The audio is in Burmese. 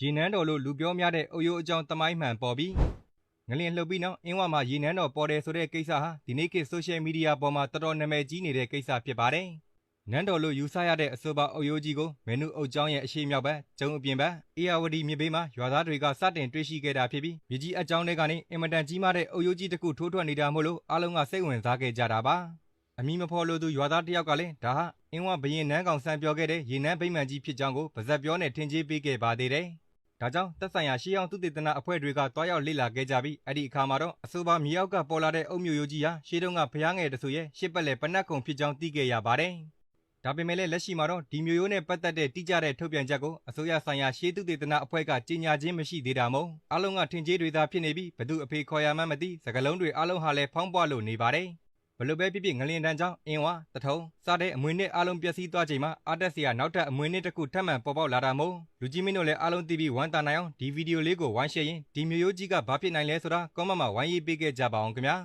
ရေနန်းတော်လို့လူပြောများတဲ့အုတ်ရိုးအကြောင်းတမိုင်းမှန်ပေါ်ပြီးငလင်လှုပ်ပြီးနောက်အင်းဝမှာရေနန်းတော်ပေါ်တယ်ဆိုတဲ့ကိစ္စဟာဒီနေ့ခေတ်ဆိုရှယ်မီဒီယာပေါ်မှာတော်တော်နာမည်ကြီးနေတဲ့ကိစ္စဖြစ်ပါတယ်နန်းတော်လို့ယူဆရတဲ့အဆိုပါအုတ်ရိုးကြီးကိုမဲနုအုတ်ကျောင်းရဲ့အရှိမြောက်ဘက်ကျုံအပြင်ဘက်အေယာဝတီမြစ်ဘေးမှာရွာသားတွေကစတင်တွေ့ရှိခဲ့တာဖြစ်ပြီးမြစ်ကြီးအကြောင်းတွေကနေအင်မတန်ကြီးမားတဲ့အုတ်ရိုးကြီးတစ်ခုထိုးထွက်နေတာမို့လို့အားလုံးကစိတ်ဝင်စားခဲ့ကြတာပါအမီမဖော်လို့သူရွာသားတစ်ယောက်ကလည်းဒါဟာအင်းဝဘရင်နန်းကောင်ဆန်ပြောခဲ့တဲ့ရေနန်းဗိမ္မာန်ကြီးဖြစ်ကြောင်းကိုပါဇက်ပြောနဲ့ထင်ကြေးပေးခဲ့ပါသေးတယ်။ ဒါကြောင့်သက်ဆိုင်ရာရှေးအောင်သူတေသနာအဖွဲ့တွေကတွားရောက်လေ့လာခဲ့ကြပြီးအဲ့ဒီအခါမှာတော့အဆိုပါမြေအောက်ကပေါ်လာတဲ့အုတ်မျိုးရိုးကြီးဟာရှေးတုန်းကဖျားငယ်တဆူရဲ့ရှစ်ပတ်လေပနတ်ကုံဖြစ်ကြောင်းသိခဲ့ရပါတယ်။ဒါပေမဲ့လည်းလက်ရှိမှာတော့ဒီမျိုးရိုးနဲ့ပတ်သက်တဲ့တိကျတဲ့ထုတ်ပြန်ချက်ကိုအစိုးရဆိုင်ရာရှေးသူတေသနာအဖွဲ့ကကြေညာခြင်းမရှိသေးတာမို့အားလုံးကထင်ကြေးတွေသာဖြစ်နေပြီးဘသူအဖေခေါ်ရမှန်းမသိစကလုံးတွေအားလုံးဟာလည်းဖောင်းပွားလို့နေပါတယ်။ ဘလို့ပဲဖြစ်ဖြစ်ငလင်တန်းကြောင့်အင်းဝတထုံစတဲ့အမွေနှစ်အလုံးပျက်စီးသွားချိန်မှာအာတက်စီကနောက်ထပ်အမွေနှစ်တစ်ခုထပ်မံပေါ်ပေါက်လာတာမို့လူကြီးမင်းတို့လည်းအားလုံးသိပြီးဝမ်းတာနိုင်အောင်ဒီဗီဒီယိုလေးကိုဝိုင်းရှယ်ရင်ဒီမျိုးရိုးကြီးကဘာဖြစ်နိုင်လဲဆိုတာကွန်မန့်မှာဝိုင်းရေးပေးခဲ့ကြပါအောင်ခင်ဗျာ